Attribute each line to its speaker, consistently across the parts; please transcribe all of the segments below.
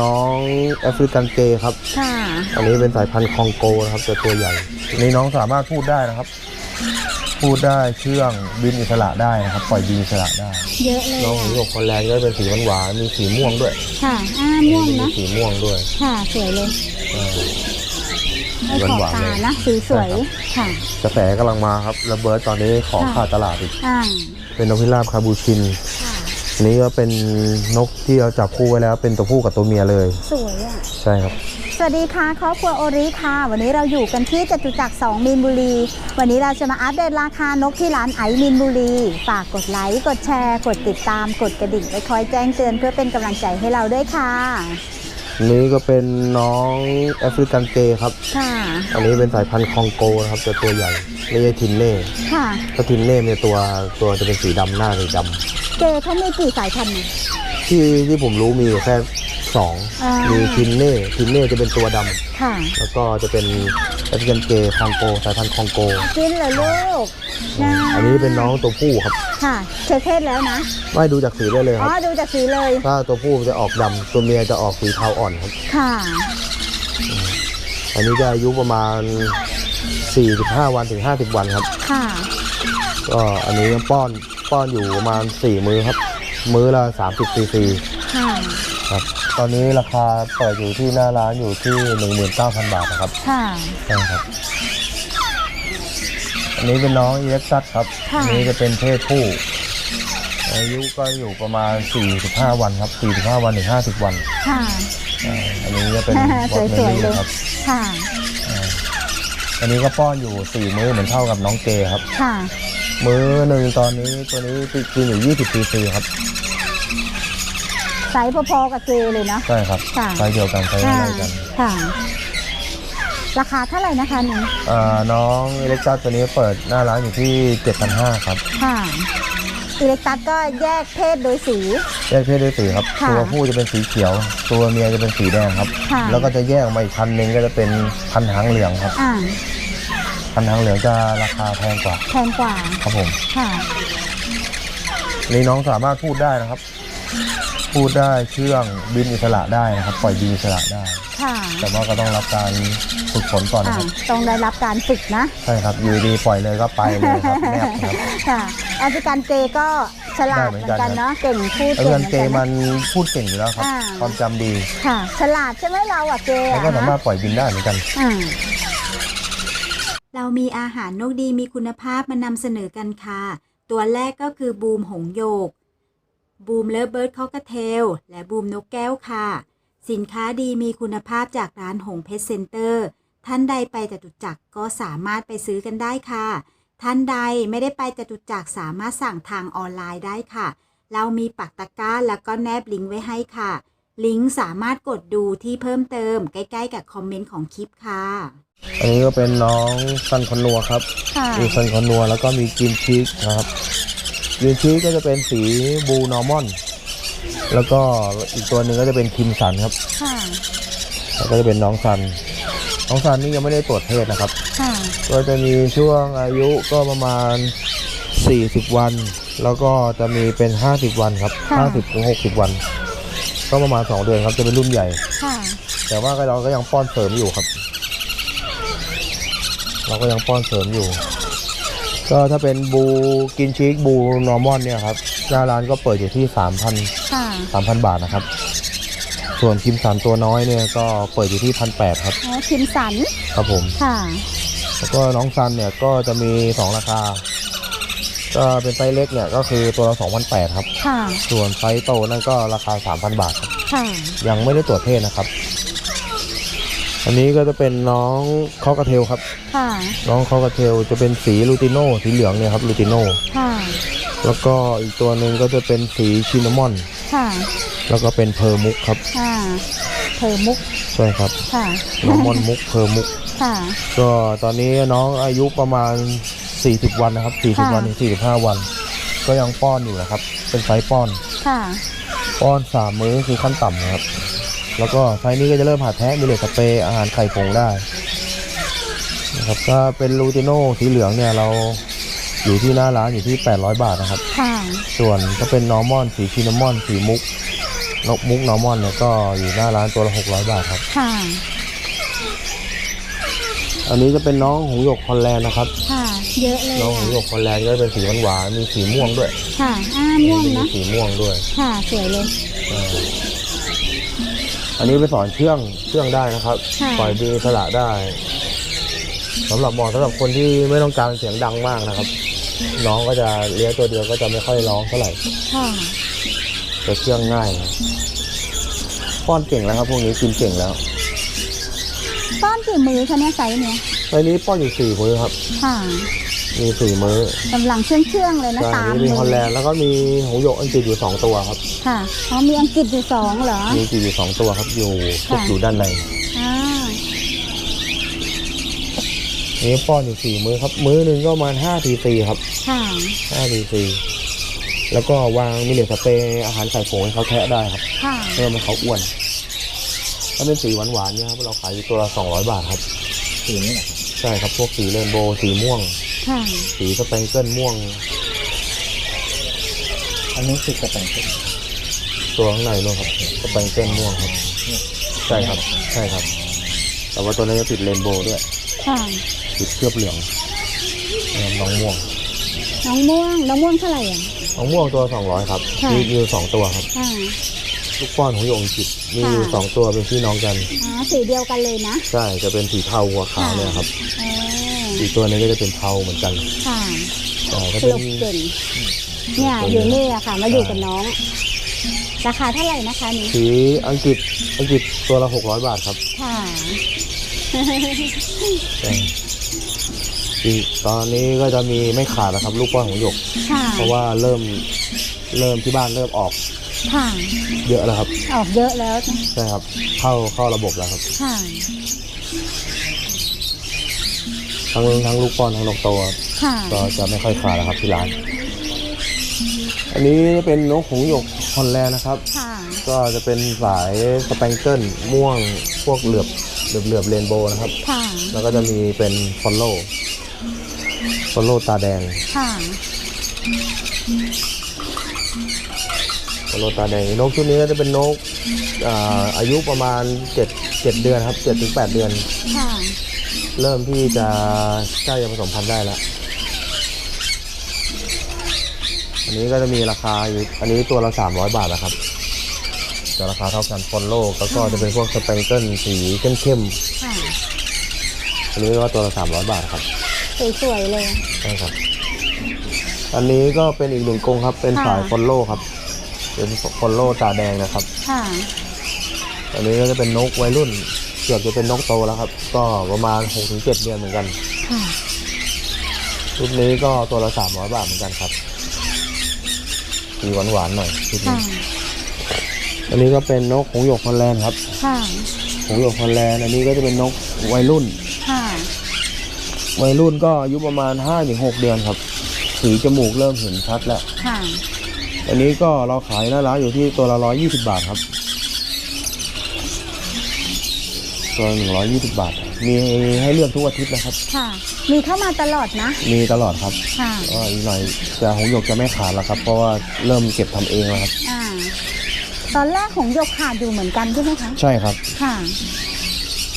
Speaker 1: น้องแอฟริกันเกย์ครับ
Speaker 2: ค่ะ
Speaker 1: อันนี้เป็นสายพันธุ์คองโกนะครับตัวตัวใหญ่อันนี้น้องสามารถพูดได้นะครับ พูดได้เชื่องบินอิสระได้นะครับ ปล่อยบินอิสระได้
Speaker 2: เยอะเลย
Speaker 1: น้องหูหย
Speaker 2: อะ
Speaker 1: กคอนแลนด์ก็เป็นสีหวานๆมีสีม่วงด้วย
Speaker 2: ค่ะอ่าม่วง
Speaker 1: มี
Speaker 2: นะ
Speaker 1: สีม่วงด้วย
Speaker 2: ค่ะ สวยเลย
Speaker 1: เออ
Speaker 2: ให้ขอบ
Speaker 1: หวานๆ
Speaker 2: ตา
Speaker 1: เลย
Speaker 2: นะสีสวยค่ะ
Speaker 1: กระแสกำลังมาครับระเบิดตอนนี้ของ
Speaker 2: ค่ะ
Speaker 1: ขาดตลาดอีก
Speaker 2: อ่า
Speaker 1: เป็นนกพิราบคาบูชิน
Speaker 2: ค่ะ
Speaker 1: อันนี้ก็เป็นนกที่เราจับคู่ไว้แล้ว เป็นตัวผู้กับตัวเมียเลย
Speaker 2: สวยอะ
Speaker 1: ใช่ครับ
Speaker 2: สวัสดีค่ะครอบครัวโอริค่ะ วันนี้เราอยู่กันที่จตุจักร2มีนบุรี วันนี้เราจะมาอัปเดตราคานกที่ร้านไอมีนบุรี ฝากกดไลค์ กดแชร์ กดติดตาม กดกระดิ่งไปคอยแจ้งเตือนเพื่อเป็นกำลังใจให้เราด้วยค่ะ
Speaker 1: อันนี้ก็เป็นน้องแอฟริกันเกย์ครับ
Speaker 2: ค่ะ
Speaker 1: อันนี้เป็นสายพันธุ์คองโกนะครับตัวตัวใหญ่ ไม่ใช่ทินเน่
Speaker 2: ค่ะ
Speaker 1: ถ้าทินเน่เนี่ยตัวตัวจะเป็นสีดำหน้าสีดำ
Speaker 2: เจเขามีกี่สายพันธุ์เนี่ย
Speaker 1: ที่ที่ผมรู้มีอยู่แค่สอง
Speaker 2: อ่ามี
Speaker 1: มีทินเน่ทินเน่จะเป็นตัวดำ
Speaker 2: ค่ะ
Speaker 1: แล้วก็จะเป็นแอฟริกันเกย์คองโกสายพันธุ์คองโก
Speaker 2: กินเหรอลูกนะ
Speaker 1: อันนี้เป็นน้องตัวผู้ครับ
Speaker 2: ค่ะเช็คเพศแล้วนะ
Speaker 1: ไม่ดูจากสีได้เลยค
Speaker 2: อ๋อ
Speaker 1: รับ
Speaker 2: ดูจากสีเลย
Speaker 1: ถ้าตัวผู้มันจะออกดำตัวเมียจะออกสีเทาอ่อนครับ
Speaker 2: ค่ะ
Speaker 1: อันนี้จะอายุประมาณ 45 วันถึง 50 วันครับ
Speaker 2: ค่ะ
Speaker 1: ก็อันนี้ยังป้อน ป้อนอยู่ประมาณ 4 มื้อครับ มื้อละ 30ซีซี
Speaker 2: ค่ะ
Speaker 1: ครับ ตอนนี้ราคาเปิดอยู่ที่หน้าร้านอยู่ที่ 19,000 บาทนะครับ
Speaker 2: ค่ะ
Speaker 1: ใช่ครับ อันนี้เป็นน้องอิเล็กซัสครับ
Speaker 2: ค่ะ
Speaker 1: อันนี้จะเป็นเพศผู้ อายุก็อยู่ประมาณ 45 วันครับ 45 วันถึง50 วัน
Speaker 2: ค่ะ
Speaker 1: อ่าอันนี้จะเป็นบอสเม
Speaker 2: สวย
Speaker 1: ลี่
Speaker 2: ๆเลย
Speaker 1: ครับ
Speaker 2: ค่ะ
Speaker 1: อ่าอันนี้ก็ป้อนอยู่ 4 มื้อเหมือนเท่ากับน้องเกครับ
Speaker 2: ค่ะ
Speaker 1: มื้อหนึ่งตอนนี้ตัวนี้กินอยู่ 20ซีซีครับ
Speaker 2: ไซส์พอๆกับเจเลยเนาะ
Speaker 1: ใช่ครับ
Speaker 2: ค่ะ
Speaker 1: ไซส์เดียวกันไซส์
Speaker 2: ค่ะ
Speaker 1: อะไรกัน
Speaker 2: ค่ะ ราคาเท่าไหร่นะคะหนู
Speaker 1: อ่าน้องอิเล็กซัสตัวนี้เปิดหน้าร้านอยู่ที่ 7,500ครับ
Speaker 2: ค่ะอิเล็กตัสก็แยกเพศโดยสี
Speaker 1: แยกเพศด้วยสีครับ
Speaker 2: ค่ะ
Speaker 1: ตัวผู้จะเป็นสีเขียว ตัวเมียจะเป็นสีแดงครับ
Speaker 2: ค่ะ
Speaker 1: แล้วก็จะแยกออกมาอีกพันหนึ่งก็จะเป็นพันหางเหลืองครับ
Speaker 2: อ่า
Speaker 1: พันหางเหลืองจะราคาแพงกว่า
Speaker 2: แพงกว่า
Speaker 1: ครับผม
Speaker 2: ค่ะ
Speaker 1: นี่น้องสามารถพูดได้นะครับ พูดได้เชื่องบินอิสระได้นะครับปล่อยบินอิสระได้
Speaker 2: ค่ะ
Speaker 1: แต่ว่าก็ต้องรับการฝึกฝนก่อนนะ
Speaker 2: อ่า
Speaker 1: ครับ
Speaker 2: ต้องได้รับการฝึกนะ
Speaker 1: ใช่ครับอยู่ดีปล่อยเลยก็ไปเลยครับแนบครับ
Speaker 2: ค่ะแอฟริกันเจก็ฉลาดเหมือนกัน เนาะเก่งพูด
Speaker 1: ไอ้
Speaker 2: เก่ง
Speaker 1: เงิ
Speaker 2: เห
Speaker 1: น
Speaker 2: มือน
Speaker 1: เก
Speaker 2: กัน
Speaker 1: มั
Speaker 2: นะ
Speaker 1: นพูดเก่งอยู่แล้วครับ
Speaker 2: อ่า
Speaker 1: ความจำดี
Speaker 2: ค่ะ ฉลาดใช่ไหมเราอะเจ
Speaker 1: แล้ว
Speaker 2: อะ
Speaker 1: ก็สามาร
Speaker 2: ฮะ
Speaker 1: ถปล่อยบินได้เหมือนกัน
Speaker 2: อ่า
Speaker 3: เรามีอาหารนกดีมีคุณภาพมานำเสนอกันค่ะ ตัวแรกก็คือบูมหงโยก บูมเลิฟเบิร์ดคอกเทล และบูมนกแก้วค่ะ สินค้าดีมีคุณภาพจากร้านหงเพชรเซ็นเตอร์ ท่านใดไปจตุจักรก็สามารถไปซื้อกันได้ค่ะ ท่านใดไม่ได้ไปจตุจักรสามารถสั่งทางออนไลน์ได้ค่ะ เรามีปักตะกร้าแล้วก็แนบลิงก์ไว้ให้ค่ะ ลิงก์สามารถกดดูที่เพิ่มเติมใกล้ ๆ กับคอมเมนต์ของคลิปค่ะ
Speaker 1: อันนี้ก็เป็นน้องซันคอนนัวครับ
Speaker 2: ค่ะ
Speaker 1: มีซันคอนนัวแล้วก็มีกินชีสนะครับกินชีสก็จะเป็นสีบูนอร์มอน แล้วก็อีกตัวหนึ่งก็จะเป็นคิมสันครับ
Speaker 2: ค่ะ
Speaker 1: แล้วก็จะเป็นน้องซัน น้องซันนี่ยังไม่ได้ตรวจเพศนะครับ
Speaker 2: ค่ะ
Speaker 1: ก็จะมีช่วงอายุก็ประมาณ 40 วัน แล้วก็จะมีเป็น 50 วันครับ
Speaker 2: ค่ะ
Speaker 1: 50ถึง60 วัน ก็ประมาณ 2 เดือนครับจะเป็นรุ่นใหญ่
Speaker 2: ค่ะ
Speaker 1: แต่ว่าก็เราก็ยังป้อนเสริมอยู่ครับ เราก็ยังป้อนเสริมอยู่ ก็ถ้าเป็นบูกินชีสบูนอร์มอนเนี่ยครับหน้าร้านก็เปิดอยู่ที่3,000
Speaker 2: ค่ะ
Speaker 1: 3,000 บาทนะครับ ส่วนคิมสันตัวน้อยเนี่ยก็เปิดอยู่ที่1,800ครับ
Speaker 2: อ๋อคิมสัน
Speaker 1: ครับผม
Speaker 2: ค่ะ
Speaker 1: แล้วก็น้องซันเนี่ยก็จะมี 2 ราคา ก็เป็นไซส์เล็กเนี่ยก็คือตัวละ2,800ครับ
Speaker 2: ค่ะ
Speaker 1: ส่วนไซส์โตนั่นก็ราคา 3,000 บาทครับ
Speaker 2: ค่ะ
Speaker 1: ยังไม่ได้ตรวจเพศนะครับ อันนี้ก็จะเป็นน้องคอกระเทลครับ
Speaker 2: ค่ะ
Speaker 1: น้องคอกระเทลจะเป็นสีลูติโน่สีเหลืองเนี่ยครับลูติโน่
Speaker 2: ค่ะ
Speaker 1: แล้วก็อีกตัวหนึ่งก็จะเป็นสีชินนามอน
Speaker 2: ค่ะ
Speaker 1: แล้วก็เป็นเพอร์มุกครับ
Speaker 2: อ่าเธอมุก
Speaker 1: ใช่ครับ
Speaker 2: ค่ะ
Speaker 1: นอร์มอนมุกเพอร์มุก
Speaker 2: ค่ะ
Speaker 1: ก็ตอนนี้น้องอายุประมาณ 40 วันนะครับ 40
Speaker 2: ค่ะ
Speaker 1: วันถึง45 วัน ก็ยังป้อนอยู่นะครับ เป็นไซส์ป้อน
Speaker 2: ค่ะ
Speaker 1: ป้อนสามมื้อคือขั้นต่ำนะครับ แล้วก็ไซส์นี้ก็จะเริ่มหัดแท้มีเหล็กสเปรย์อาหารไข่ผงได้นะครับถ้าเป็นลูติโน่สีเหลืองเนี่ยเราอยู่ที่หน้าร้านอยู่ที่ 800 บาทนะครับ
Speaker 2: ค่ะ
Speaker 1: ส่วนถ้าเป็นนอร์มอนสีชินามอนสีมุกนกมุกนอร์มอนเนี่ยก็อยู่หน้าร้านตัวละหกร้อยบาทครับ
Speaker 2: ค่ะ
Speaker 1: อันนี้จะเป็นน้องหงส์หยกฮอลแลนด์นะครับ
Speaker 2: ค่ะ เยอะเลย
Speaker 1: น้องหงส์หย
Speaker 2: อะ
Speaker 1: กฮอลแลนด์ก็จะเป็นสีหวานๆมีสีม่วงด้วย
Speaker 2: ค่ะอ่าม่วง
Speaker 1: มี
Speaker 2: นะ
Speaker 1: สีม่วงด้วย
Speaker 2: ค่ะ สวยเลย
Speaker 1: อ่า อันนี้ไปสอนเชื่องเชื่องได้นะครับ
Speaker 2: ค่ะ
Speaker 1: ปล่อยบีสละได้สำหรับเหมอสำหรับคนที่ไม่ต้องการเสียงดังมากนะครับ น้องก็จะเลี้ยงตัวเดียวก็จะไม่ค่อยร้องเท่าไหร่
Speaker 2: ค่ะ
Speaker 1: จะเชื่องง่ายป้อนเก่งแล้วครับ พวกนี้กินเก่งแล้ว
Speaker 2: ป้อนกี่มือคะเนี่ยไซส์เนี้ย
Speaker 1: ในนี้ป้อนอยู่สี่มื้อครับ
Speaker 2: ค่ะ
Speaker 1: มีสี่มื้อกำ
Speaker 2: ลังเชื่องเชื่องๆเลยนะ
Speaker 1: ใช่
Speaker 2: สาม
Speaker 1: นี่มี
Speaker 2: มื
Speaker 1: ฮอลแลนด์แล้วก็มีหงส์หยกอังกฤษอยู่สองตัวครับ
Speaker 2: ค่ะอ๋อมีอังกฤษอยู่สองเหรอ
Speaker 1: มีอังกฤษอยู่สองตัวครับอยู่พวก
Speaker 2: ค่ะ
Speaker 1: อยู่ด้านใน
Speaker 2: อ่า
Speaker 1: นี่ป้อนอยู่สี่มื้อครับ มื้อหนึ่งก็ประมาณห้าทีซีครับ
Speaker 2: ค่ะ
Speaker 1: ห้าทีซีแล้วก็วางมิเลตสเปรย์อาหารใส่ผงให้เขาแทะได้ครับ
Speaker 2: ค่ะ
Speaker 1: เพื่อไม่ให้เขาอ้วนถ้าเป็นสีหวานๆเนี่ยครับเราขายอยู่ตัวละสองร้อยบาทครับ
Speaker 4: สีนี้แหละ
Speaker 1: ใช่ครับพวกสีเรนโบว์สีม่วง
Speaker 2: ค่ะ
Speaker 1: สีสเปรนเกิลม่วง
Speaker 4: อันนี้คือกระแต่งเป็น
Speaker 1: ตัวข้างในนู่นครับสเปรนเกิลม่วงครับ ใช่ครับ ใช่ครับ แต่ว่าตัวนี้จะติดเรนโบว์ด้วย
Speaker 2: ค่ะ
Speaker 1: ติดเคลือบเหลืองเนี่ยน้องม่วง
Speaker 2: น้องม่วง น้องม่วงเท่าไหร่อะ
Speaker 1: น้องม่วงตัวสองร้อยครับ
Speaker 2: ค่ะ
Speaker 1: มีมีอยู่สองตัวครับ
Speaker 2: ค่ะ
Speaker 1: ลูกป้อนของโยงจิตมีอยู่
Speaker 2: ค่ะ
Speaker 1: สองตัวเป็นพี่น้องกัน
Speaker 2: อ๋อสีเดียวกันเลยนะ
Speaker 1: ใช่ จะเป็นสีเทาหัวขาวเนี่ยครับ
Speaker 2: อ๋อ
Speaker 1: อีกตัวหนึงก็จะเป็นเทาเหมือนกัน
Speaker 2: ค่ะ
Speaker 1: แต่ก็
Speaker 2: ส
Speaker 1: เป็น
Speaker 2: รุปเก่งเนี่ยอยู่นี่อะค่ะ มาอยู่กับน้อง ราคาเท่าไหร่นะคะนี้
Speaker 1: สีอังกฤษอังกฤษตัวละหกร้อยบาทครับ
Speaker 2: ค่ะ
Speaker 1: ใช่อีกตอนนี้ก็จะมีไม่ขาดแล้วครับลูกป้อนของหยก
Speaker 2: ค่ะ
Speaker 1: เพราะว่าเริ่มเริ่มที่บ้านเริ่มออก
Speaker 2: ค่ะ
Speaker 1: เยอะแล้วครับ
Speaker 2: ออกเยอะแล้วนะ
Speaker 1: ใช่ครับเข้าเข้าระบบแล้วครับ
Speaker 2: ค่ะ
Speaker 1: ทั้งทั้งลูกป้อนทั้งนกโตครับ
Speaker 2: ค่ะ
Speaker 1: ก็จะไม่ค่อยขาดแล้วครับที่ร้าน อันนี้เป็นนกหงส์หยกฮอลแลนด์นะครับ
Speaker 2: ค่ะ
Speaker 1: ก็จะเป็นสายสแปงเกิลม่วงพวกเหลือบเหลือบเหลือบเรนโบว์นะครับ
Speaker 2: ค่ะ
Speaker 1: แล้วก็จะมีเป็นฟอลโล่ฟอลโล่ตาแดง
Speaker 2: ค่ะ
Speaker 1: ฟอลโล่ตาแดงนกชุดนี้ก็จะเป็นนกอ่าอายุประมาณเจ็ดเจ็ดเดือนครับเจ็ดถึงแปดเดือน
Speaker 2: ค่ะ
Speaker 1: เริ่มที่จะใกล้จะผสมพันธุ์ได้แล้ว อันนี้ก็จะมีราคาอยู่ อันนี้ตัวละสามร้อยบาทนะครับจะราคาเท่ากันฟอลโล่แล้วก็จะเป็นพวกสเปงเกิลสีเข้ม
Speaker 2: ค่ะ
Speaker 1: ๆอันนี้ก็ตัวละสามร้อยบาทครับ
Speaker 2: สวยๆเลย
Speaker 1: ใช่ครับ อันนี้ก็เป็นอีกหนึ่งกรงครับ เป็น
Speaker 2: ค่ะ
Speaker 1: สายฟอลโล่ครับ เป็นฟอลโล่ตาแดงนะครับ
Speaker 2: ค่ะ
Speaker 1: อันนี้ก็จะเป็นนกวัยรุ่น เกือบจะเป็นนกโตแล้วครับ ก็ประมาณหกถึงเจ็ดเดือนเหมือนกัน
Speaker 2: ค่ะ
Speaker 1: ชุดนี้ก็ตัวละสามร้อยบาทเหมือนกันครับสีหวานๆหน่อยชุด
Speaker 2: ค่ะ
Speaker 1: นี้อันนี้ก็เป็นนกหงส์หยกฮอลแลนด์ครับ
Speaker 2: ค่ะ
Speaker 1: หงส์หยกฮอลแลนด์อันนี้ก็จะเป็นนกวัยรุ่น
Speaker 2: ค่ะ
Speaker 1: วัยรุ่นก็อายุประมาณห้าถึงหกเดือนครับ สีจมูกเริ่มเห็นชัดแล้ว
Speaker 2: ค่ะ
Speaker 1: อันนี้ก็เราขายหน้าร้านอยู่ที่ตัวละร้อยยี่สิบาทครับ ตัวหนึ่งร้อยยี่สิบาท มีให้เลือกทุกอาทิตย์นะครับ
Speaker 2: ค่ะ มีเข้ามาตลอดนะ
Speaker 1: มีตลอดครับ
Speaker 2: ค่ะ
Speaker 1: ก็อีกหน่อยจะหงส์หยกจะไม่ขาดแล้วครับ เพราะว่าเริ่มเก็บทำเองแล้วครับ
Speaker 2: อ่า ตอนแรกของหยกขาดอยู่เหมือนกันใช่ไหมคะ
Speaker 1: ใช่ครับ
Speaker 2: ค่ะ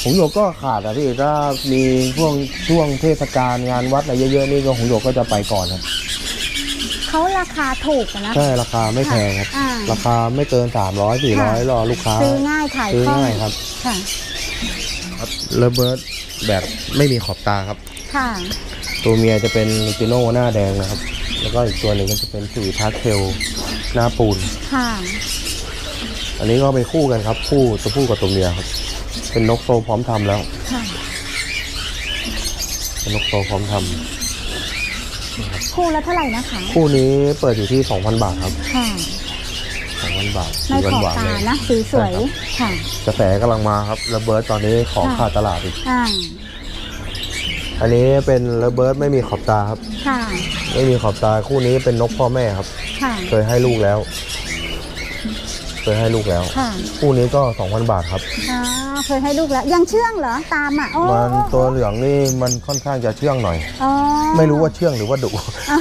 Speaker 1: หงส์หยกก็ขาดอะพี่ถ้ามีช่วงช่วงเทศกาลงานวัดอะไรเยอะๆนี่ก็หงส์หยกก็จะไปก่อนครับ
Speaker 2: เขาราคาถูกอะนะ
Speaker 1: ใช่ราคาไม่แพงครับ
Speaker 2: อ่า
Speaker 1: ราคาไม่เกินสามร้อยสี่ร้อยรอลูกค้า
Speaker 2: ซื้อง่ายขาย
Speaker 1: ซื้อ
Speaker 2: คล่อง
Speaker 1: ง่ายครับ
Speaker 2: ค่ะ
Speaker 1: เลเบิร์ดแบบไม่มีขอบตาครับ
Speaker 2: ค่ะ
Speaker 1: ตัวเมียจะเป็นลูติโน่หน้าแดงนะครับ แล้วก็อีกตัวหนึ่งก็จะเป็นสีพาสเทลหน้าปูน
Speaker 2: ค่ะ
Speaker 1: อันนี้ก็เป็นคู่กันครับ คู่ตัวผู้กับตัวเมียครับ เป็นนกโตพร้อมทำแล้ว
Speaker 2: ค่ะ
Speaker 1: เป็นนกโตพร้อมทำ
Speaker 2: คู่ละเท่าไหร่นะคะ
Speaker 1: คู่นี้เปิดอยู่ที่ 2,000 บาทครับ
Speaker 2: ค่ะ
Speaker 1: 2,000บาท
Speaker 2: ไม่
Speaker 1: สี
Speaker 2: ขอบ
Speaker 1: หวานๆ
Speaker 2: ตา
Speaker 1: เลย
Speaker 2: นะสีสวย
Speaker 1: ใช่ครับ
Speaker 2: ค่ะ
Speaker 1: กระแสกำลังมาครับระเบิร์ดตอนนี้ของ
Speaker 2: ค่ะ
Speaker 1: ขาดตลาดอีก
Speaker 2: อ่า
Speaker 1: อันนี้เป็นระเบิร์ดไม่มีขอบตาครับ
Speaker 2: ค่ะ
Speaker 1: ไม่มีขอบตาคู่นี้เป็นนกพ่อแม่ครับ
Speaker 2: ค่ะ
Speaker 1: เคยให้ลูกแล้วเคยให้ลูกแล้ว
Speaker 2: ค่ะ
Speaker 1: คู่นี้ก็ 2,000 บาทครับ
Speaker 2: อ่าเคยให้ลูกแล้ว ยังเชื่องเหรอ ตามอะโอ้
Speaker 1: มันตัวเหลืองนี่มันค่อนข้างจะเชื่องหน่อย
Speaker 2: อ๋อ
Speaker 1: ไม่รู้ว่าเชื่องหรือว่าดุ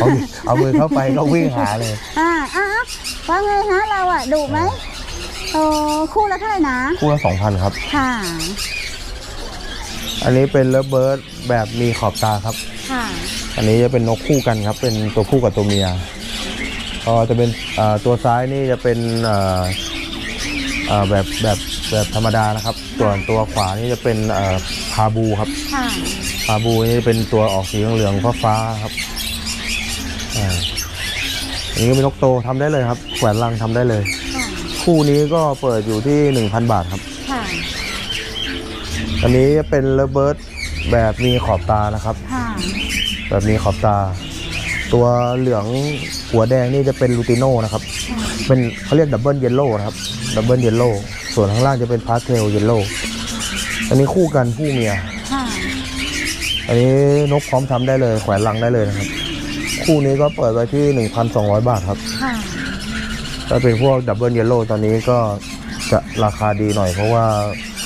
Speaker 1: เอาเอามือเข้าไปก็วิ่งหาเลย
Speaker 2: อ่าอ่า ว่าไงฮะเราอะดุไหมโอ้คู่ละเท่าไหร่นะ
Speaker 1: คู่ละสองพันครับ
Speaker 2: ค่ะ
Speaker 1: อันนี้เป็นเลิฟเบิร์ดแบบมีขอบตาครับ
Speaker 2: ค่ะ
Speaker 1: อันนี้จะเป็นนกคู่กันครับ เป็นตัวผู้กับตัวเมียก็จะเป็นอ่าตัวซ้ายนี่จะเป็นอ่าอ่าแบบแบบแบบธรรมดานะครับ ส่วนตัวขวานี่จะเป็นอ่าพาบูครับ
Speaker 2: ค่ะ
Speaker 1: พาบูนี่เป็นตัวออกสีเหลืองๆฟ้าๆครับ อ่าอันนี้ก็เป็นนกโตทำได้เลยครับแขวนรังทำได้เลย
Speaker 2: ค่ะ
Speaker 1: คู่นี้ก็เปิดอยู่ที่ 1,000 บาทครับ
Speaker 2: ค่ะ
Speaker 1: อันนี้เป็นเลเบิร์ดแบบมีขอบตานะครับ
Speaker 2: ค่ะ
Speaker 1: แบบมีขอบตา ตัวเหลืองหัวแดงนี่จะเป็นลูติโน่นะครับ เป็นเขาเรียกดับเบิลเยลโล่นะครับดับเบิลเยลโล่ส่วนข้างล่างจะเป็นพาสเทลเยลโล่อันนี้คู่กันคู่เมีย
Speaker 2: ค่ะ
Speaker 1: อันนี้นกพร้อมทำได้เลย แขวนรังได้เลยนะครับ คู่นี้ก็เปิดไว้ที่ 1,200 บาทครับ
Speaker 2: ค่ะ
Speaker 1: ถ้าเป็นพวกดับเบิลเยลโล่ตอนนี้ก็จะราคาดีหน่อย เพราะว่า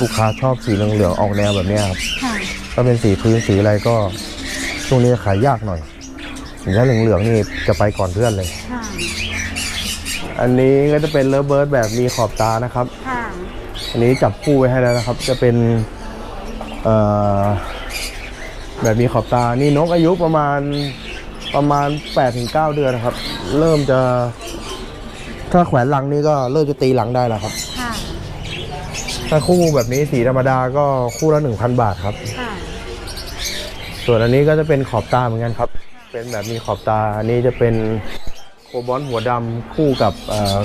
Speaker 1: ลูกค้าชอบสีเหลืองๆออกแนวแบบเนี้ยครับ
Speaker 2: ค่ะ
Speaker 1: ถ้าเป็นสีพื้นสีอะไรก็ช่วงนี้ขายยากหน่อยสีถ้าเหลืองๆนี่จะไปก่อนเพื่อนเลย
Speaker 2: ค่ะ
Speaker 1: อันนี้ก็จะเป็นเลเบิร์ดแบบมีขอบตานะครับ
Speaker 2: ค่ะ
Speaker 1: อันนี้จับคู่ไว้ให้แล้วนะครับ จะเป็นเอ่อแบบมีขอบตา นี่นกอายุประมาณ ประมาณ 8-9 เดือนนะครับ เริ่มจะ ถ้าแขวนหลังนี่ก็เริ่มจะตีหลังได้แล้วครับ
Speaker 2: ค่ะ
Speaker 1: ถ้าคู่แบบนี้สีธรรมดาก็คู่ละ 1,000 บาทครับ
Speaker 2: ค่ะ
Speaker 1: ส่วนอันนี้ก็จะเป็นขอบตาเหมือนกันครับ เป็นแบบมีขอบตา อันนี้จะเป็นโคบอลหัวดำคู่กับเอ่อ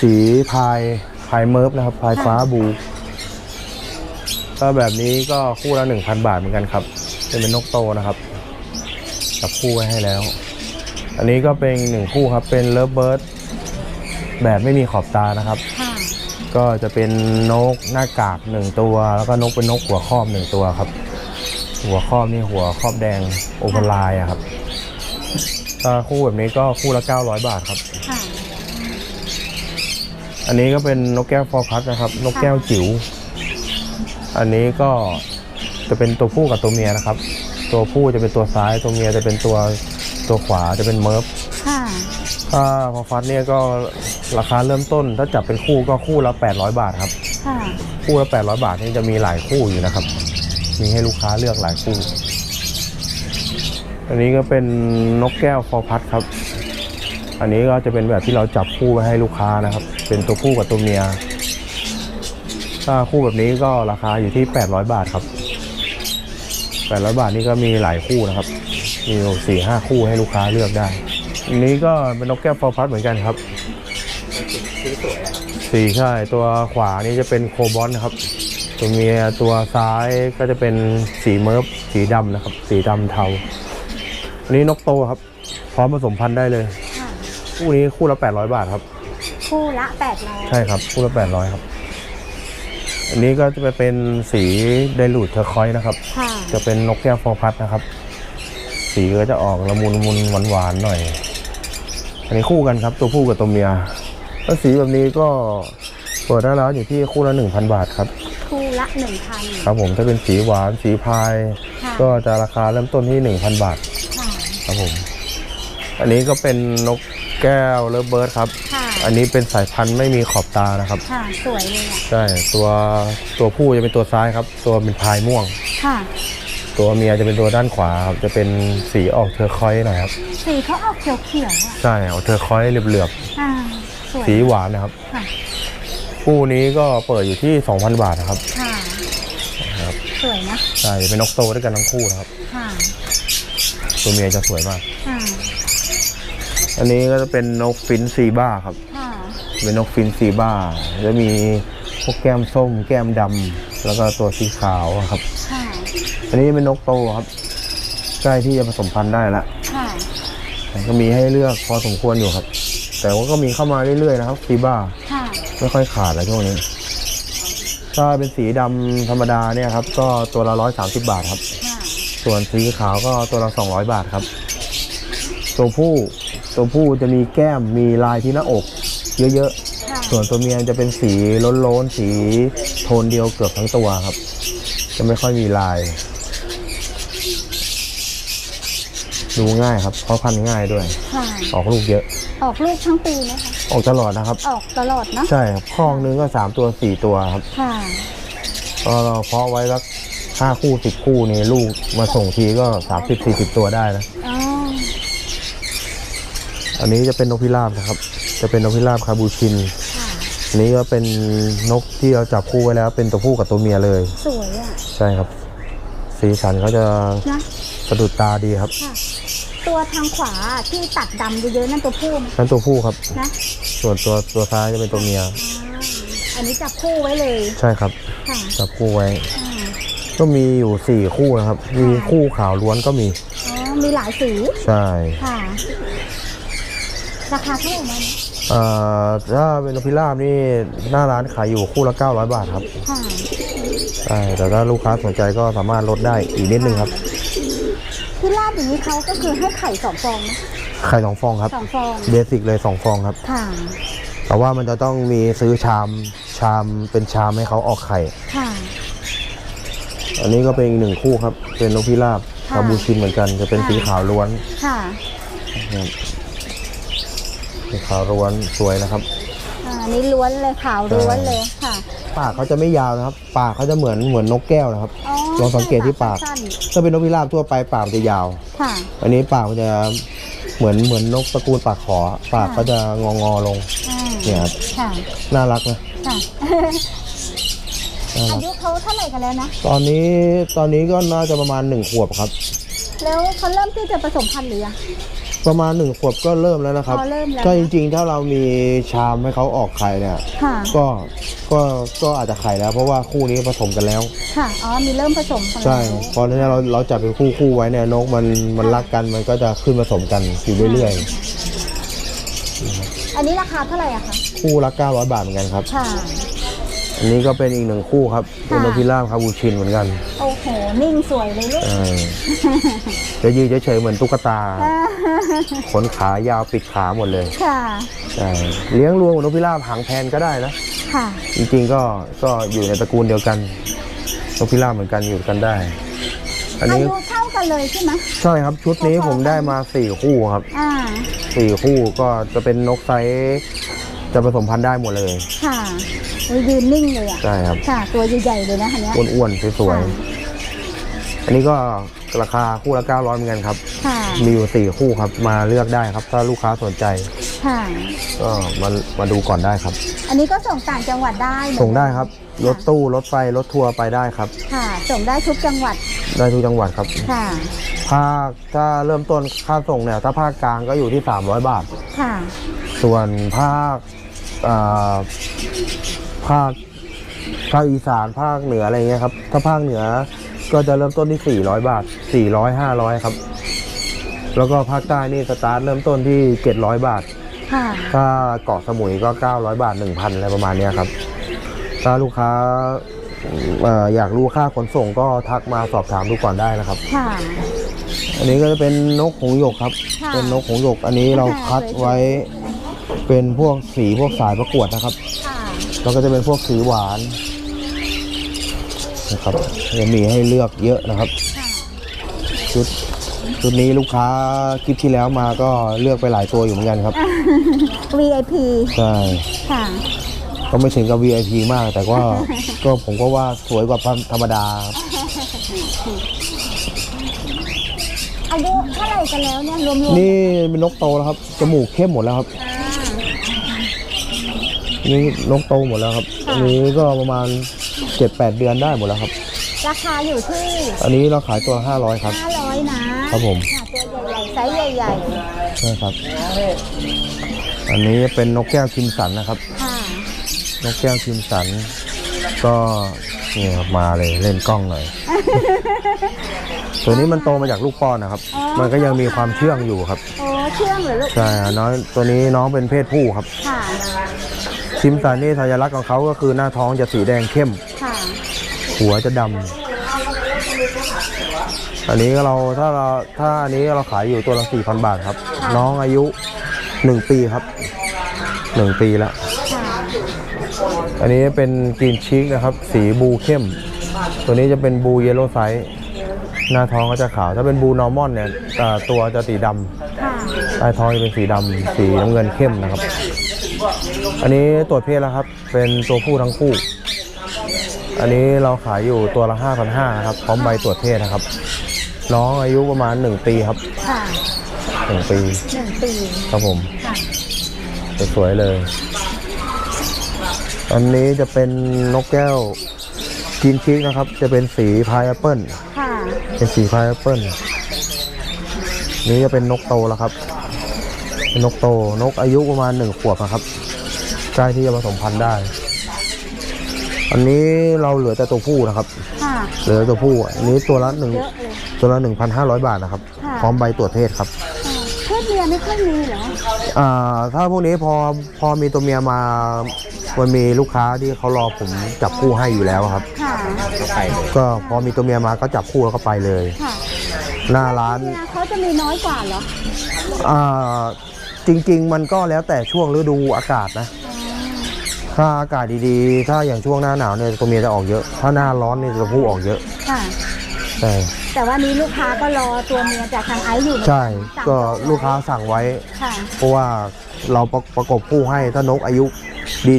Speaker 1: สีพายพายเมิร์ฟนะครับ พายฟ้าบูก็แบบนี้ก็คู่ละ 1,000 บาทเหมือนกันครับเป็นเป็นนกโตนะครับจับ คู่ไว้ให้แล้ว อันนี้ก็เป็นหนึ่งคู่ครับเป็นเลิฟเบิร์ดแบบไม่มีขอบตานะครับ
Speaker 2: ค่ะ
Speaker 1: ก็จะเป็นนกหน้ากากหนึ่งตัว แล้วก็นกเป็นนกหัวครอบหนึ่งตัวครับ หัวครอบนี่หัวครอบแดงโอเวอร์ไลน์อะครับถ้าคู่แบบนี้ก็คู่ละ 900 บาทครับ
Speaker 2: ค่ะ
Speaker 1: อันนี้ก็เป็นนกแก้วฟอร์พัดนะครับ นกแก้วจิ๋ว อันนี้ก็จะเป็นตัวผู้กับตัวเมียนะครับ ตัวผู้จะเป็นตัวซ้ายตัวเมียจะเป็นตัวตัวขวาจะเป็นเมิร์ฟ
Speaker 2: ค่ะ
Speaker 1: ถ้าฟอร์ฟัดเนี่ยก็ราคาเริ่มต้น ถ้าจับเป็นคู่ก็คู่ละ800 บาทครับ
Speaker 2: ค่ะ
Speaker 1: คู่ละ800 บาทนี่จะมีหลายคู่อยู่นะครับ มีให้ลูกค้าเลือกหลายคู่ อันนี้ก็เป็นนกแก้วฟอร์พัดครับ อันนี้ก็จะเป็นแบบที่เราจับคู่ไว้ให้ลูกค้านะครับ เป็นตัวผู้กับตัวเมีย ถ้าคู่แบบนี้ก็ราคาอยู่ที่ 800 บาทครับ 800 บาทนี่ก็มีหลายคู่นะครับ มีอยู่สี่ห้าคู่ให้ลูกค้าเลือกได้ อันนี้ก็เป็นนกแก้วฟอร์พัดเหมือนกันครับ
Speaker 4: สีสวยอะ
Speaker 1: สีใช่ ตัวขวานี่จะเป็นโคบอลนะครับ ตัวเมียตัวซ้ายก็จะเป็นสีเมิร์ฟสีดำนะครับ สีดำเทา อันนี้นกโตครับ พร้อมผสมพันธุ์ได้เลย
Speaker 2: ค่ะ
Speaker 1: คู่นี้คู่ละ 800 บาทครับ
Speaker 2: คู่ละแปดร้อย
Speaker 1: ใช่ครับ คู่ละ 800 ครับ อันนี้ก็จะไปเป็นสีไดรูดเทอร์คอยส์นะครับ
Speaker 2: ค่ะ
Speaker 1: จะเป็นนกแก้วฟอร์พัดนะครับ สีก็จะออกละมุนมุนหวานหวานๆหน่อย อันนี้คู่กันครับ ตัวผู้กับตัวเมียแล้วสีแบบนี้ก็เปิดได้แล้วอยู่ที่คู่ละ1,000 บาทครับ
Speaker 2: คู่ละหนึ่งพัน
Speaker 1: ครับผมถ้าเป็นสีหวานสีพาย
Speaker 2: ค่ะ
Speaker 1: ก็จะราคาเริ่มต้นที่ 1,000 บาท
Speaker 2: ค่ะ
Speaker 1: ครับผม อันนี้ก็เป็นนกแก้วเลิฟเบิร์ดครับ
Speaker 2: ค่ะ
Speaker 1: อันนี้เป็นสายพันธุ์ไม่มีขอบตานะครับ
Speaker 2: ค่ะ สวยเลยอะ
Speaker 1: ใช่ตัวตัวผู้จะเป็นตัวซ้ายครับ ตัวเป็นพายม่วง
Speaker 2: ค่ะ
Speaker 1: ตัวเมียจะเป็นตัวด้านขวาครับจะเป็นสีออกเทอร์คอยส์หน่อยครับ
Speaker 2: สีเขาออกเขียวเขียวๆอะ
Speaker 1: ใช่ออกเทอร์คอยส์เหลือบ
Speaker 2: อ่า สวย
Speaker 1: ๆสีหวานนะครับ
Speaker 2: ค่ะ
Speaker 1: คู่นี้ก็เปิดอยู่ที่ 2,000 บาทนะครับ
Speaker 2: ค่ะ
Speaker 1: ครับ
Speaker 2: สวยนะ
Speaker 1: ใช่เป็นนกโตด้วยกันทั้งคู่นะครับ
Speaker 2: ค่ะ
Speaker 1: ตัวเมียจะสวยมาก
Speaker 2: ค่ะ
Speaker 1: อันนี้ก็จะเป็นนกฟินซีบ้าครับ
Speaker 2: ค่ะ
Speaker 1: เป็นนกฟินซีบ้า จะมีพวกแก้มส้ม แก้มดำแล้วก็ตัวสีขาวครับ
Speaker 2: ค่ะ
Speaker 1: อันนี้เป็นนกโตครับ ใกล้ที่จะผสมพันธุ์ได้แล้ว
Speaker 2: ค่ะ
Speaker 1: แต่ก็มีให้เลือกพอสมควรอยู่ครับ แต่ว่าก็มีเข้ามาเรื่อยๆนะครับซีบ้า
Speaker 2: ค่ะ
Speaker 1: ไม่ค่อยขาดเลยช่วงนี้ ถ้าเป็นสีดำธรรมดาเนี่ยครับ ก็ตัวละร้อยสามสิบบาทครับ
Speaker 2: ค่ะ
Speaker 1: ส่วนสีขาวก็ตัวละสองร้อยบาทครับ ตัวผู้ ตัวผู้จะมีแก้มมีลายที่หน้าอก เยอะ
Speaker 2: ค่ะ
Speaker 1: ๆส่วนตัวเมียจะเป็นสีโล้นๆ สีโทนเดียวเกือบทั้งตัวครับ จะไม่ค่อยมีลาย ดูง่ายครับ เพราะพันธุ์ง่ายด้วย
Speaker 2: ค่ะ
Speaker 1: ออกลูกเยอะ
Speaker 2: ออกลูกทั้งปีไหมคะ
Speaker 1: ออกตลอดนะครับ
Speaker 2: ออกตลอดเนาะ
Speaker 1: ใช่ครับคลองนึงก็สามตัวสี่ตัวครับ
Speaker 2: ค่ะ
Speaker 1: ก็เราเพาะไว้สักห้าคู่สิบคู่นี่ลูกมาส่งทีก็สามสิบสี่สิบตัวได้นะ
Speaker 2: อ๋อ
Speaker 1: อันนี้จะเป็นนกพิราบนะครับ จะเป็นนกพิราบคาบูชิน
Speaker 2: ค่ะ
Speaker 1: อันนี้ก็เป็นนกที่เราจับคู่ไว้แล้ว เป็นตัวผู้กับตัวเมียเลย
Speaker 2: สวยอะ
Speaker 1: ใช่ครับ สีสันเขาจะ
Speaker 2: นะ
Speaker 1: สะดุดตาดีครับ
Speaker 2: ค่ะ ตัวทางขวาที่ตัดดำเยอะๆนั่นตัวผู้ไหม
Speaker 1: นั่นตัวผู้ครับ
Speaker 2: นะ
Speaker 1: ส่วนตัวตัวซ้ายจะเป็นตัวเมีย
Speaker 2: อ่าอันนี้จับคู่ไว้เลย
Speaker 1: ใช่ครับ
Speaker 2: ค่ะ
Speaker 1: จับคู่ไว้
Speaker 2: อ่า
Speaker 1: ก็มีอยู่สี่คู่นะครับ มีคู่ขาวล้วนก็มี
Speaker 2: อ๋อมีหลายสี
Speaker 1: ใช่
Speaker 2: ค่ะ ราคาเท่าไหร่นะ
Speaker 1: เอ่อถ้าเป็นนกพิราบนี่หน้าร้านขายอยู่คู่ละ 900 บาทครับ
Speaker 2: ค่ะ
Speaker 1: ใช่แต่ถ้าลูกค้าสนใจก็สามารถลดได้อีกนิดนึงครับ
Speaker 2: ที่ลาดอย่างนี้เขาก็คือให้ไข่สองฟองนะ
Speaker 1: ไข่สองฟองครับ
Speaker 2: สองฟอง
Speaker 1: เบสิกเลยสองฟองครับ
Speaker 2: ค่ะ
Speaker 1: แต่ว่ามันจะต้องมีซื้อชามชามเป็นชามให้เขาออกไข่
Speaker 2: ค่ะ
Speaker 1: อันนี้ก็เป็นอีกหนึ่งคู่ครับ เป็นนกพิราบ
Speaker 2: ค่ะ
Speaker 1: คาบูชินเหมือนกันจะเป็นสีขาวล้วน
Speaker 2: ค่ะ
Speaker 1: นะครับ สีขาวล้วนสวยนะครับ
Speaker 2: อ่าอันนี้ล้วนเลยขาวล้วนเลยค่ะ
Speaker 1: ปากเขาจะไม่ยาวนะครับ ปากเขาจะเหมือนเหมือนนกแก้วนะครับ
Speaker 2: อ๋อ
Speaker 1: ลองสังเกตที่ปาก
Speaker 2: สั้น
Speaker 1: ถ้าเป็นนกพิราบทั่วไปปากมันจะยาว
Speaker 2: ๆค่ะ
Speaker 1: อันนี้ปากมันจะเหมือนเหมือนนกตระกูลปากขอ ปากเขาจะงองอๆลง
Speaker 2: อ่า
Speaker 1: เนี่ยครับ
Speaker 2: ค่ะ
Speaker 1: น่ารักนะ
Speaker 2: ค่ะ
Speaker 1: น่า
Speaker 2: อา
Speaker 1: รัก
Speaker 2: ยุเขาเท่าไหร่กันแล้วนะ
Speaker 1: ตอนนี้ตอนนี้ก็น่าจะประมาณหนึ่งขวบครับ
Speaker 2: แล้วเขาเริ่มที่จะผสมพันธุ์หรือยัง
Speaker 1: ประมาณหนึ่งขวบก็เริ่มแล้วนะครับ
Speaker 2: อ๋อเริ่มแล้ว
Speaker 1: ก็จริงๆ ถ้าเรามีชามให้เขาออกไข่เนี่ย
Speaker 2: ค่ะ
Speaker 1: ก็ก็ก็อาจจะไข่แล้วเพราะว่าคู่นี้ผสมกันแล้ว
Speaker 2: ค่ะ อ๋อ มีเริ่มผสมกันแล้ว
Speaker 1: ใช่เพราะฉะนั้นเราเราจับเป็นคู่คู่ไว้เนี่ยนกมันมันรักกันมันก็จะขึ้นผสมกันอยู่เรื่อย
Speaker 2: อันนี้ราคาเท่าไหร่อะคะ
Speaker 1: ๆ คู่ละ900บาทเหมือนกันครับ
Speaker 2: ค่ะ
Speaker 1: อันนี้ก็เป็นอีกหนึ่งคู่ครับเป็น
Speaker 2: ค่ะ
Speaker 1: นกพิราบคาบูชินเหมือนกัน
Speaker 2: โอ้โห นิ่งสวยเลยลูก
Speaker 1: เออจะยืนเฉยๆเหมือนตุ๊กตา ขนขายาวปิดขาหมดเลย
Speaker 2: ค่ะ
Speaker 1: ใช่เลี้ยงรวมกับนกพิราบหางแพนก็ได้นะ
Speaker 2: ค่ะ
Speaker 1: จริงๆก็ก็อยู่ในตระกูลเดียวกันนกพิราบเหมือนกันอยู่กันได้ อัน
Speaker 2: อา
Speaker 1: นี้
Speaker 2: ยุเท่ากันเลยใช่ไหม
Speaker 1: ใช่ครับชุดนี้ผมได้มาสี่คู่ครับ
Speaker 2: อ่า
Speaker 1: สี่คู่ก็จะเป็นนกไซส์ จะผสมพันธุ์ได้หมดเลย
Speaker 2: ค่ะโอ้ยยืนนิ่งเลยอะ
Speaker 1: ใช่ครับ
Speaker 2: ค่ะ ตัวใหญ่ๆเลยนะอันเนี้ย
Speaker 1: อ้วนๆสวยๆอันนี้ก็ราคาคู่ละ900เหมือนกันครับ
Speaker 2: ค่ะ
Speaker 1: มีอยู่สี่คู่ครับ มาเลือกได้ครับ ถ้าลูกค้าสนใจ
Speaker 2: ค่ะ
Speaker 1: ก็มามาดูก่อนได้ครับ
Speaker 2: อันนี้ก็ส่งต่างจังหวัดได้เหมือนกัน
Speaker 1: ส่งได้ครับ รถตู้รถไฟรถทัวร์ไปได้ครับ
Speaker 2: ค่ะ ส่งได้ทุกจังหวัด
Speaker 1: ได้ทุกจังหวัดครับ
Speaker 2: ค่ะ
Speaker 1: ภาคถ้าเริ่มต้นค่าส่งเนี่ยถ้าภาคกลางก็อยู่ที่ 300 บาท
Speaker 2: ค่ะ
Speaker 1: ส่วนภาคอ่าภาคภาคอีสานภาคเหนืออะไรเงี้ยครับ ถ้าภาคเหนือก็จะเริ่มต้นที่ 400 บาท 400 500 ครับ แล้วก็ภาคใต้นี่สตาร์ทเริ่มต้นที่ 700 บาท
Speaker 2: ค่ะ
Speaker 1: ถ้าเกาะสมุยก็ 900 บาท 1,000 อะไรประมาณเนี้ยครับ ถ้าลูกค้าเอ่ออยากรู้ค่าขนส่งก็ทักมาสอบถามดูก่อนได้นะครับ
Speaker 2: ค่ะ
Speaker 1: อันนี้ก็จะเป็นนกหงส์หยกครับ
Speaker 2: ค่ะ
Speaker 1: เป็นนกหงส์หยก อันนี้เราคัดไว้ เป็นพวกสีพวกสายประกวดนะครับ
Speaker 2: ค่ะ
Speaker 1: แล้วก็จะเป็นพวกสีหวานนะครับจะมีให้เลือกเยอะนะครับ
Speaker 2: ค่ะ
Speaker 1: ชุดชุดนี้ลูกค้าคลิปที่แล้วมาก็เลือกไปหลายตัวอยู่เหมือนกันครับ
Speaker 2: VIP
Speaker 1: ใช่
Speaker 2: ค่ะ
Speaker 1: ก็ไม่ถึงกับ VIP มาก แต่ก็ก็ผมก็ว่าสวยกว่าธรรมดาครับ
Speaker 2: อายุเท่าไหร่กันแล้วเนี่ยรวมๆ
Speaker 1: นี่เป็นนกโตแล้วครับจมูกเข้มหมดแล้วครับ
Speaker 2: อ่า
Speaker 1: นี่นกโตหมดแล้วครับ
Speaker 2: ค่ะ
Speaker 1: อันนี้ก็ประมาณเจ็ดแปดเดือนได้หมดแล้วครับ
Speaker 2: ราคาอยู่ที่
Speaker 1: อันนี้เราขายตัวห้าร้อยครับ
Speaker 2: 500 นะครับ
Speaker 1: ผม
Speaker 2: ค่ะตัวใหญ่ๆไซส์ใหญ่
Speaker 1: ใช่ครับ อันนี้เป็นนกแก้วคิมสันนะครับ
Speaker 2: ๆ ค่ะ
Speaker 1: นกแก้วคิมสัน ก็นี่ครับมาเลยเล่นกล้องหน่อย ตัวนี้มันโตมาจากลูกป้อนนะครับ
Speaker 2: อ๋อ
Speaker 1: มันก็ยังมีความเชื่องอยู่ครับ
Speaker 2: โอ้เชื่องเหรือลูก
Speaker 1: ใช่ครับน้องตัวนี้น้องเป็นเพศผู้ครับ
Speaker 2: ค่ะ
Speaker 1: คิมสันนี่สัญลักษณ์ของเขาก็คือหน้าท้องจะสีแดงเข้ม
Speaker 2: ค่ะ
Speaker 1: หัวจะดำอันนี้เราถ้าเราถ้าอันนี้เราขายอยู่ตัวละ4,000บาทครับ
Speaker 2: ค่ะ
Speaker 1: น้องอายุ1ปีครับ1ปีแล้ว
Speaker 2: ค่ะ
Speaker 1: อันนี้เป็นกรีนชิคนะครับ สีบลูเข้ม ตัวนี้จะเป็นบลูเยลโล่ไซส์หน้าท้องก็จะขาว ถ้าเป็นบูนอร์มอนเนี่ยเอ่อตัวจะสีดำ
Speaker 2: ค่ะ
Speaker 1: ใต้ท้องจะเป็นสีดำสีน้ำเงินเข้มนะครับ อันนี้ตรวจเพศแล้วครับ เป็นตัวผู้ทั้งคู่ อันนี้เราขายอยู่ตัวละ 5,500นะครับ พร้อมใบตรวจเพศนะครับ น้องอายุประมาณ 1 ปีครับ
Speaker 2: ค่ะ
Speaker 1: 1ปี
Speaker 2: หนึ่งปี
Speaker 1: ครับผม
Speaker 2: ค่ะ
Speaker 1: สวยๆเลย อันนี้จะเป็นนกแก้วกินชิกนะครับ จะเป็นสีพายแอปเปิล
Speaker 2: ค่ะ
Speaker 1: เป็นสีพายแอปเปิลนี่จะเป็นนกโตแล้วครับ เป็นนกโต นกอายุประมาณหนึ่งขวบนะครับ ใกล้ที่จะผสมพันธุ์ได้ อันนี้เราเหลือแต่ตัวผู้นะครับ
Speaker 2: ค่ะ
Speaker 1: เหลือตัวผู้อันนี้ตัวละหนึ่ง
Speaker 2: เยอะเลย
Speaker 1: ตัวละหนึ่งพันห้าร้อยบาทนะครับ
Speaker 2: ค่ะ
Speaker 1: พร้อมใบตรวจเพศครับ
Speaker 2: ค่ะเพศเมียไม่ค่อยมีเหรอ
Speaker 1: อ่าถ้าพวกนี้พอพอมีตัวเมียมา มันมีลูกค้าที่เขารอผมจับคู่ให้อยู่แล้วครับ
Speaker 2: ค่ะ
Speaker 4: ก็ไปเลย
Speaker 1: ก็พอมีตัวเมียมาก็จับคู่แล้วก็ไปเลย
Speaker 2: ค่ะ
Speaker 1: หน้าร้าน
Speaker 2: เมียเขาจะมีน้อยกว่าเหรอ
Speaker 1: อ่าจริง ๆ มันก็แล้วแต่ช่วงฤดูอากาศนะ ถ้าอากาศดีๆ ถ้าอย่างช่วงหน้าหนาวเนี่ยตัวเมียจะออกเยอะ ถ้าหน้าร้อนเนี่ยตัวผู้ออกเยอะ
Speaker 2: ค่ะ
Speaker 1: ใช่
Speaker 2: แต่ว่านี้ลูกค้าก็รอตัวเมียจากทางไอซ์อยู่เหมือนน
Speaker 1: ใช่
Speaker 2: สั่ง
Speaker 1: ก็ลูกค้าสั่งไว้
Speaker 2: ค่ะ
Speaker 1: เพราะว่าเราประประกบคู่ให้ถ้านกอายุ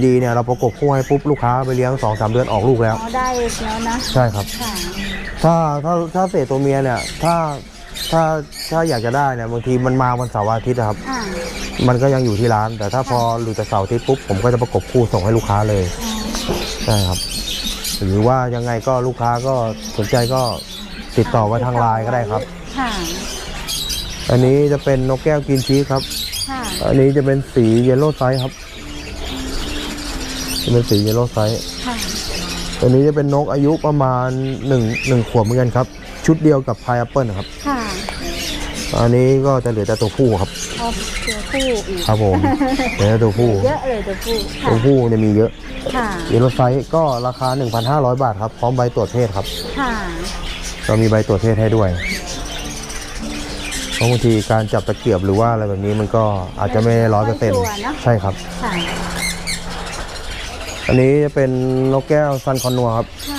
Speaker 1: ดีๆเนี่ยเราประกบคู่ให้ปุ๊บลูกค้าไปเลี้ยง2อสเดือนออกลูกแล้ว
Speaker 2: อ๋อได้แล้วนะ
Speaker 1: ใช่ครับ
Speaker 2: ค่ะ
Speaker 1: ถ้าถ้าถ้าเศษตัวเมียเนี่ย ถ้า ถ้าถ้าอยากจะได้เนี่ยบางทีมันมาวันเสาร์อาทิตย์นะครับ
Speaker 2: อ่า
Speaker 1: มันก็ยังอยู่ที่ร้าน แต่ถ้าพอหลุดจากเสาร์อาทิตย์ปุ๊บผมก็จะประกบคู่ส่งให้ลูกค้าเลย
Speaker 2: อ๋อ
Speaker 1: ใช่ครับ หรือว่ายังไงก็ลูกค้าก็สนใจก็ติดต่อไว้ทางไลน์ก็ได้ครับ
Speaker 2: ค่ะ
Speaker 1: อันนี้จะเป็นนกแก้วกินชีสครับ
Speaker 2: ค่ะ
Speaker 1: อันนี้จะเป็นสีเยลโล่ไซส์ครับจะเป็นสีเยลโล่ไซส์
Speaker 2: ค่ะ
Speaker 1: อันนี้จะเป็นนกอายุประมาณหนึ่งหนึ่งขวบเหมือนกันครับ ชุดเดียวกับพายแอปเปิลครับ
Speaker 2: ค่ะ
Speaker 1: อันนี้ก็จะเหลือแต่ตัวผู้ครับ
Speaker 2: เอาตัวผู้อีก
Speaker 1: ครับผมเหลือแต่ตัวผู้
Speaker 2: เยอะเลยตัวผู้
Speaker 1: ตั
Speaker 2: ค่ะ
Speaker 1: วผู้จะมีเยอะ
Speaker 2: ค่ะ
Speaker 1: เยลโล่ไซส์ก็ราคา 1,500 บาทครับพร้อมใบตรวจเพศครับ
Speaker 2: ค่ะ
Speaker 1: เรามีใบตรวจเพศให้ด้วยเพราะบางทีการจับตะเกียบหรือว่าอะไรแบบนี้มันก็อาจจะไม่ร้อยเปอร์เซ็นต์ใช่ครับ
Speaker 2: ค่ะ
Speaker 1: อันนี้จะเป็นนกแก้วซันคอนนัวครับ
Speaker 2: ค่ะ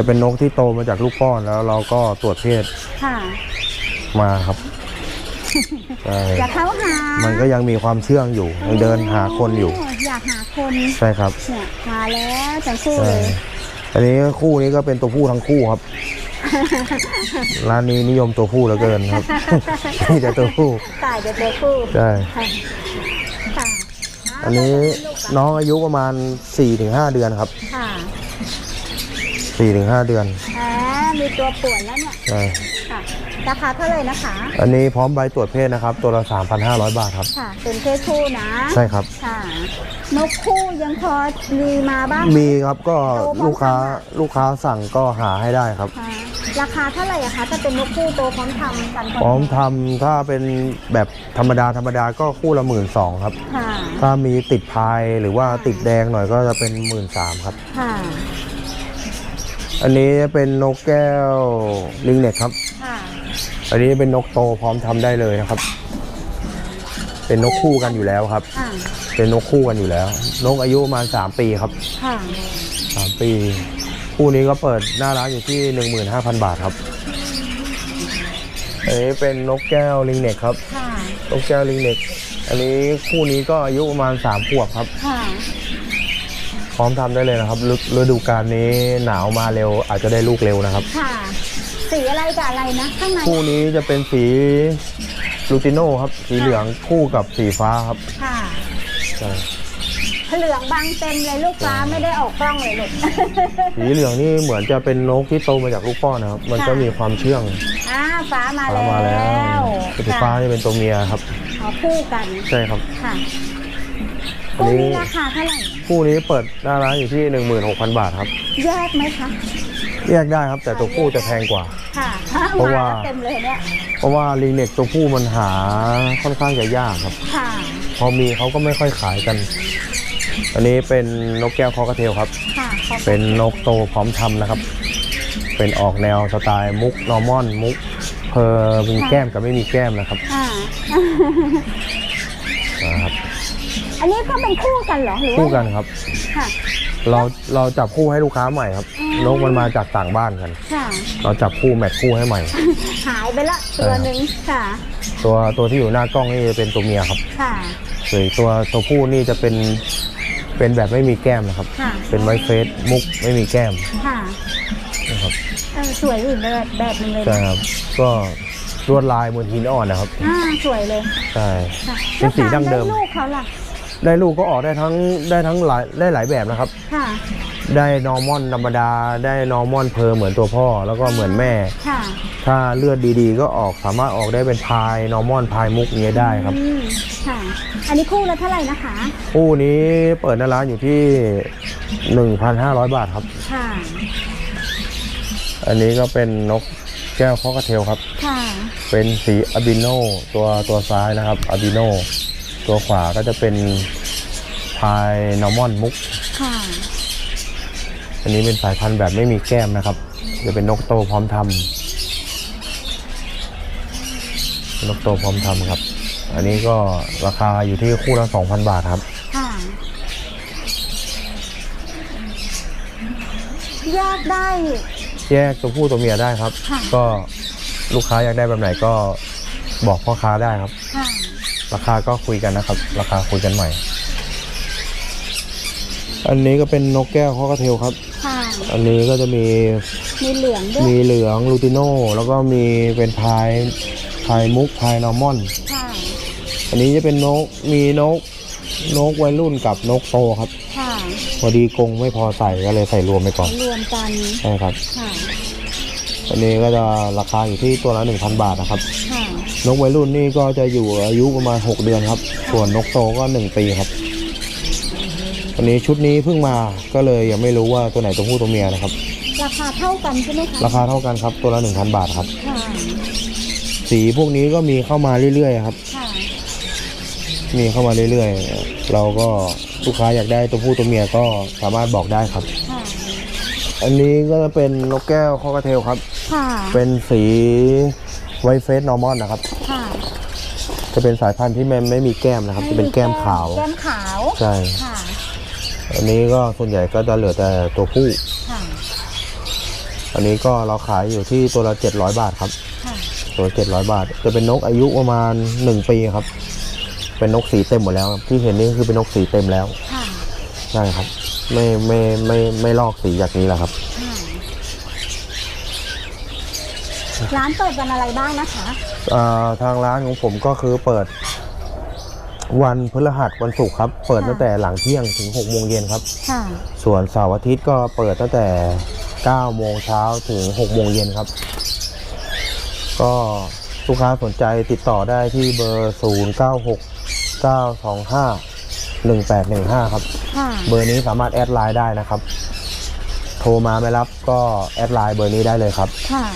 Speaker 1: จะเป็นนกที่โตมาจากลูกป้อนแล้วเราก็ตรวจเพศ
Speaker 2: ค่ะ
Speaker 1: มาครับใช่
Speaker 2: จะเข้าหา
Speaker 1: มันก็ยังมีความเชื่องอยู่ยังเดินหาคนอยู่
Speaker 2: อยากหาคน
Speaker 1: ใช่ครับ
Speaker 2: เนี่ยมาแล้วจังคู่
Speaker 1: ใช่
Speaker 2: เลย
Speaker 1: อันนี้คู่นี้ก็เป็นตัวผู้ทั้งคู่ครับ ร้านนี้นิยมตัวผู้เหลือเกินครับ มีแต่ตัวผู้
Speaker 2: ตายเดี๋ยวตัวคู่
Speaker 1: ใช่
Speaker 2: ค่ะค่ะ
Speaker 1: อันนี้น้องอายุประมาณ 4-5 เดือนครับ
Speaker 2: ค่ะ
Speaker 1: 4-5เดือน
Speaker 2: อ่ามีตัวป่วนแล้วเนี่ย
Speaker 1: ใช่
Speaker 2: ค่ะราคาเท่าไหร่นะคะ
Speaker 1: อันนี้พร้อมใบตรวจเพศนะครับ ตัวละ 3,500 บาทครับ
Speaker 2: ค่ะเป็นเพศคู่นะ
Speaker 1: ใช่ครับ
Speaker 2: ค่ะ นกคู่ยังพอมีมาบ้างไห
Speaker 1: มีครับก็ลูกค้าลูกค้าสั่งก็หาให้ได้ครับ
Speaker 2: ค่ะราคาเท่าไหร่อะคะถ้าเป็นนกคู่โตพร้อมทำกัน
Speaker 1: พร้อมทำถ้าเป็นแบบธรรมดาธรรมดาก็คู่ละหมื่นสองครับ
Speaker 2: ค่ะ
Speaker 1: ถ้ามีติดพายหรือว่าติดแดงหน่อยก็จะเป็นหมื่นสามครับ
Speaker 2: ค่ะ
Speaker 1: อันนี้เป็นนกแก้วลิงเน็กครับ
Speaker 2: ค่ะ
Speaker 1: อันนี้เป็นนกโตพร้อมทำได้เลยนะครับ เป็นนกคู่กันอยู่แล้วครับ
Speaker 2: อ่า
Speaker 1: เป็นนกคู่กันอยู่แล้ว นกอายุประมาณสามปีครับ
Speaker 2: ค่ะ
Speaker 1: สามปี คู่นี้ก็เปิดหน้าร้านอยู่ที่หนึ่งหมื่นห้าพันบาทครับ อันนี้เป็นนกแก้วลิงเน็กครับ
Speaker 2: ค่ะ
Speaker 1: นกแก้วลิงเน็กอันนี้คู่นี้ก็อายุประมาณสามขวบครับ
Speaker 2: ค่ะ
Speaker 1: พร้อมทำได้เลยนะครับฤฤดูกาลนี้หนาวมาเร็วอาจจะได้ลูกเร็วนะครับ
Speaker 2: ค่ะ สีอะไรกับอะไรนะข้างใน
Speaker 1: คู่นี้จะเป็นสีลูติโน่ครับ สีเหลืองคู่กับสีฟ้าครับ
Speaker 2: ค่ะ
Speaker 1: ใช่
Speaker 2: เหลืองบางเต็มเลยลูกฟ้าไม่ได้ออกกล้องเลยลูก
Speaker 1: สีเหลืองนี่เหมือนจะเป็นนกที่โตมาจากลูกป้อนนะครับ มันก็
Speaker 2: ค่ะ
Speaker 1: มีความเชื่อง
Speaker 2: อ่าฟ้ามา
Speaker 1: ฟ้า
Speaker 2: แล้ว
Speaker 1: มาแล้วสีฟ้านี่เป็นตัวเมียครับ
Speaker 2: ขอคู่กัน
Speaker 1: ใช่ครับ
Speaker 2: ค่ะ
Speaker 1: อัน
Speaker 2: คู่
Speaker 1: นี้
Speaker 2: นี้ราคาเท่าไหร่
Speaker 1: คู่นี้เปิดหน้าร้านอยู่ที่ 16,000 บาทครับ
Speaker 2: แยกไหมคะ
Speaker 1: แยกได้ครับแต่ตัวผู้จะแพงกว่า
Speaker 2: ค่ะ
Speaker 1: เพราะว่า
Speaker 2: มเต็มเลยเนี่ย
Speaker 1: เพราะว่าลิงเน็กตัวผู้มันหาค่อนข้างจะยากครับ
Speaker 2: ค่ะ
Speaker 1: พอมีเขาก็ไม่ค่อยขายกัน อันนี้เป็นนกแก้วคอกระเทลครับ
Speaker 2: ค่ะ ขอบ
Speaker 1: เป็นนกโตพร้อมทำนะครับ เป็นออกแนวสไตล์มุกนอร์มอนมุกเพอร์มีแก้มกับไม่มีแก้มนะครับ
Speaker 2: ค่ะ
Speaker 1: นะครับ
Speaker 2: อันนี้ก็เป็นคู่กันเหรอหรือว่า
Speaker 1: คู่กันครับ
Speaker 2: ค่ะ
Speaker 1: เราเราจับคู่ให้ลูกค้าใหม่ครับนกมันมาจากต่างบ้านกัน
Speaker 2: ค่ะ
Speaker 1: เราจับคู่แมทคู่ให้ใหม่
Speaker 2: หายไปละตัวหนึ่งค่ะ
Speaker 1: ตัวตัวที่อยู่หน้ากล้องนี่จะเป็นตัวเมียครับ
Speaker 2: ค่ะ
Speaker 1: ส่วนตัวตัวผู้นี่จะเป็นเป็นแบบไม่มีแก้มนะครับ
Speaker 2: ค่ะ
Speaker 1: เป็นไวท์เฟสมุกไม่มีแก้ม
Speaker 2: ค่ะ
Speaker 1: นะครับ
Speaker 2: เออสวยอีกแบบแบบหนึงเลย
Speaker 1: ใช่
Speaker 2: นะครับ
Speaker 1: ก็ลวดลายบนหินอ่อนนะครับ
Speaker 2: อ่าสวยเลย
Speaker 1: ใช่
Speaker 2: ค่ะ
Speaker 1: เป็นสีดั้งเดิม
Speaker 2: แล้วการไลูกเขาล่ะ
Speaker 1: ได้ลูกก็ออกได้ทั้งได้ทั้งหลายได้หลายแบบนะครับ
Speaker 2: ค่ะ
Speaker 1: ได้นอร์มอนธรรมดา ได้นอร์มอนเพอร์เหมือนตัวพ่อแล้วก็เหมือนแม่
Speaker 2: ค่ะ
Speaker 1: ถ้าเลือดดีๆ ก็ออกสามารถออกได้เป็นพายนอร์มอนพายมุกอย่างเงี้ยได้ครับ
Speaker 2: อืมค่ะ อันนี้คู่ละเท่าไหร่นะคะ
Speaker 1: คู่นี้เปิดหน้าร้านอยู่ที่ 1,500 บาทครับ
Speaker 2: ค่ะ
Speaker 1: อันนี้ก็เป็นนกแก้วข้อกระเทลครับ
Speaker 2: ค่ะ
Speaker 1: เป็นสีอะบิโนตัวตัวซ้ายนะครับอะบิโน ตัวขวาก็จะเป็นพายนอร์มอนมุก
Speaker 2: ค่ะ
Speaker 1: อันนี้เป็นสายพันธุ์แบบไม่มีแก้มนะครับ จะเป็นนกโตพร้อมทำนกโตพร้อมทำครับ อันนี้ก็ราคาอยู่ที่คู่ละ2,000 บาทครับ
Speaker 2: ค่ะแยกได้
Speaker 1: แยกตัวผู้ตัวเมียได้ครับ
Speaker 2: ค่ะ
Speaker 1: ก็ลูกค้าอยากได้แบบไหนก็บอกพ่อค้าได้ครับ
Speaker 2: ค่ะ
Speaker 1: ราคาก็คุยกันนะครับ ราคาคุยกันใหม่ อันนี้ก็เป็นนกแก้วข้อกระเทลครับ
Speaker 2: ค่ะ
Speaker 1: อันนี้ก็จะมี
Speaker 2: มีเหลืองด้วย
Speaker 1: มีเหลืองลูติโน่แล้วก็มีเป็นพายพายมุกพายนอร์มอน
Speaker 2: ค่ะ
Speaker 1: อันนี้จะเป็นนกมีนกนกวัยรุ่นกับนกโตครับ
Speaker 2: ค่ะ
Speaker 1: พอดีกรงไม่พอใส่ก็เลยใส่รวมไปก่อน
Speaker 2: รวมกัน
Speaker 1: ใช่ครับ
Speaker 2: ค่ะ
Speaker 1: อันนี้ก็จะราคาอยู่ที่ตัวละ1,000 บาทนะครับ
Speaker 2: ค่ะ
Speaker 1: นกวัยรุ่นนี่ก็จะอยู่อายุประมาณ 6 เดือนครับ ส่วนนกโตก็ 1 ปีครับอันนี้ชุดนี้เพิ่งมาก็เลยยังไม่รู้ว่าตัวไหนตัวผู้ตัวเมียนะครับ
Speaker 2: ราคาเท่ากันใช่ไหมคะ
Speaker 1: ราคาเท่ากันครับตัวละ1,000 บาทครับ
Speaker 2: ค่ะ
Speaker 1: สีพวกนี้ก็มีเข้ามาเรื่อยๆครับ
Speaker 2: ค่ะ
Speaker 1: มีเข้ามาเรื่อยๆ เราก็ลูกค้าอยากได้ตัวผู้ตัวเมียก็สามารถบอกได้ครับ
Speaker 2: ค่ะ
Speaker 1: อันนี้ก็จะเป็นนกแก้วคอกระเทลครับ
Speaker 2: ค่ะ
Speaker 1: เป็นสีไวท์เฟสนอร์มอนนะครับ
Speaker 2: ค่ะ
Speaker 1: จะเป็นสายพันธุ์ที่ไม่ไม่มีแก้มนะครับ จะเป็นแก้มขาว
Speaker 2: แก้มขาว
Speaker 1: ใช่
Speaker 2: ค่ะ
Speaker 1: อันนี้ก็ส่วนใหญ่ก็จะเหลือแต่ตัวผู้
Speaker 2: ค่ะ
Speaker 1: อันนี้ก็เราขายอยู่ที่ตัวละ700 บาทครับ
Speaker 2: ค่ะ
Speaker 1: ตัวละ700 บาท จะเป็นนกอายุประมาณ 1 ปีครับ เป็นนกสีเต็มหมดแล้วครับที่เห็นนี่คือเป็นนกสีเต็มแล้ว
Speaker 2: ค่ะ
Speaker 1: ใช่ครับ ไม่ไม่ไม่ไม่ลอกสีจากนี้แหละครับ
Speaker 2: ค่ะ ร้านเปิดวันอะไรบ้างนะคะ
Speaker 1: อ่าทางร้านของผมก็คือเปิด วันพฤหัสวันศุกร์ครับ เปิด
Speaker 2: ค่ะ
Speaker 1: ตั้งแต่หลังเที่ยงถึง6โมงเย็นครับ
Speaker 2: ค่ะ
Speaker 1: ส่วนเสาร์อาทิตย์ก็เปิดตั้งแต่9โมงเช้าถึง6โมงเย็นครับ ก็ลูกค้าสนใจติดต่อได้ที่เบอร์ 0 9 6 9 2 5 1 8 1 5 ครับ
Speaker 2: ค่ะ
Speaker 1: เบอร์นี้สามารถแอดไลน์ได้นะครับ โทรมาไม่รับก็แอดไลน์เบอร์นี้ได้เลยครับ
Speaker 2: ค่ะ